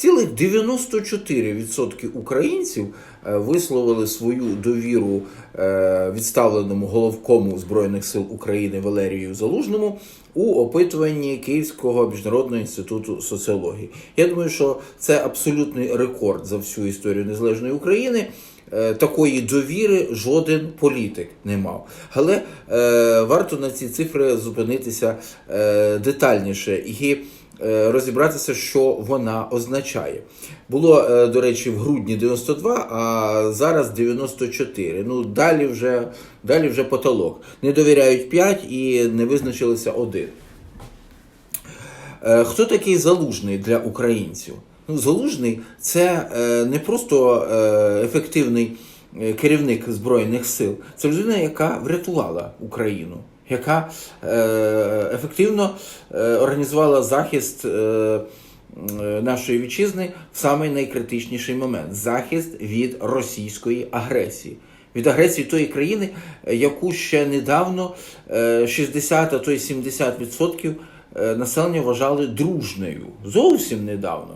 Цілих 94% українців е, висловили свою довіру е, відставленому головкому Збройних сил України Валерію Залужному у опитуванні Київського міжнародного інституту соціології. Я думаю, що це абсолютний рекорд за всю історію незалежної України. Е, Такої довіри жоден політик не мав. Але е, варто на ці цифри зупинитися е, детальніше і розібратися, що вона означає. Було, е, до речі, в грудні 92, а зараз 94. Ну, далі вже, далі вже потолок. Не довіряють 5 і не визначилися один. Е, Хто такий залужний для українців? Ну, залужний це е, не просто е, ефективний е, керівник Збройних сил, це людина, яка врятувала Україну, яка е, ефективно е, організувала захист. Е, Нашої вітчизни в самий найкритичніший момент захист від російської агресії, від агресії тої країни, яку ще недавно е, 60, а то й 70% е, населення вважали дружною. Зовсім недавно.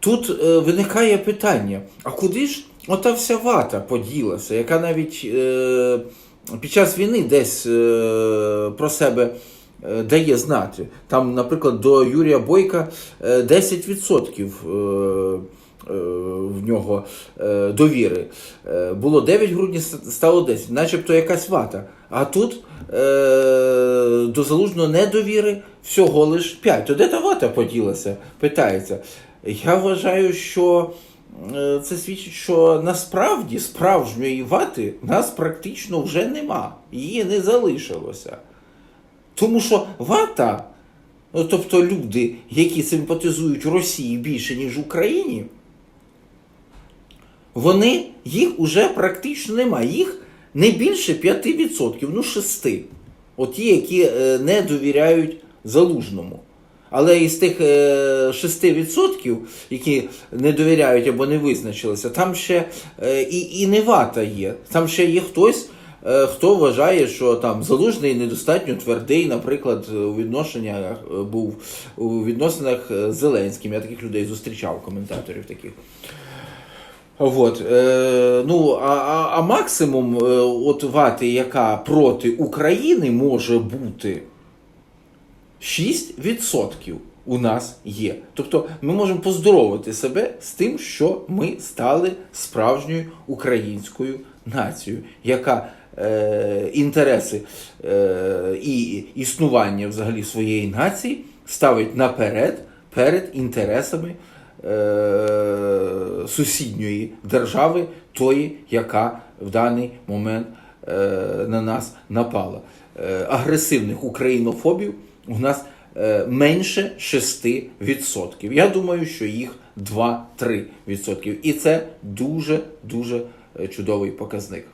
Тут виникає питання: а куди ж ота вся вата поділася, яка навіть під час війни десь е, про себе е, дає знати? Там, наприклад, до Юрія Бойка е, 10% е, в нього довіри. Було 9 в грудні, стало 10, начебто якась вата. А тут до залужного недовіри всього лиш 5. То де та вата поділася? Питається. Я вважаю, що це свідчить, що насправді справжньої вати нас практично вже нема. Її не залишилося. Тому що вата, ну, тобто люди, які симпатизують Росії більше, ніж Україні, вони їх уже практично немає. Їх не більше 5%, ну 6. От ті, які е, не довіряють залужному. Але із тих е, 6%, які не довіряють або не визначилися, там ще е, і, і не вата є. Там ще є хтось, е, хто вважає, що там залужний недостатньо твердий, наприклад, у відношеннях е, був у відносинах з Зеленським. Я таких людей зустрічав, коментаторів таких. От, е, ну, а, а, а максимум е, от вати, яка проти України може бути 6% у нас є. Тобто ми можемо поздоровити себе з тим, що ми стали справжньою українською нацією, яка е, інтереси е, і існування взагалі своєї нації ставить наперед перед інтересами е, сусідньої держави, тої, яка в даний момент е, на нас напала. Е, агресивних українофобів у нас е, менше 6%. Я думаю, що їх 2-3%. І це дуже дуже е, чудовий показник.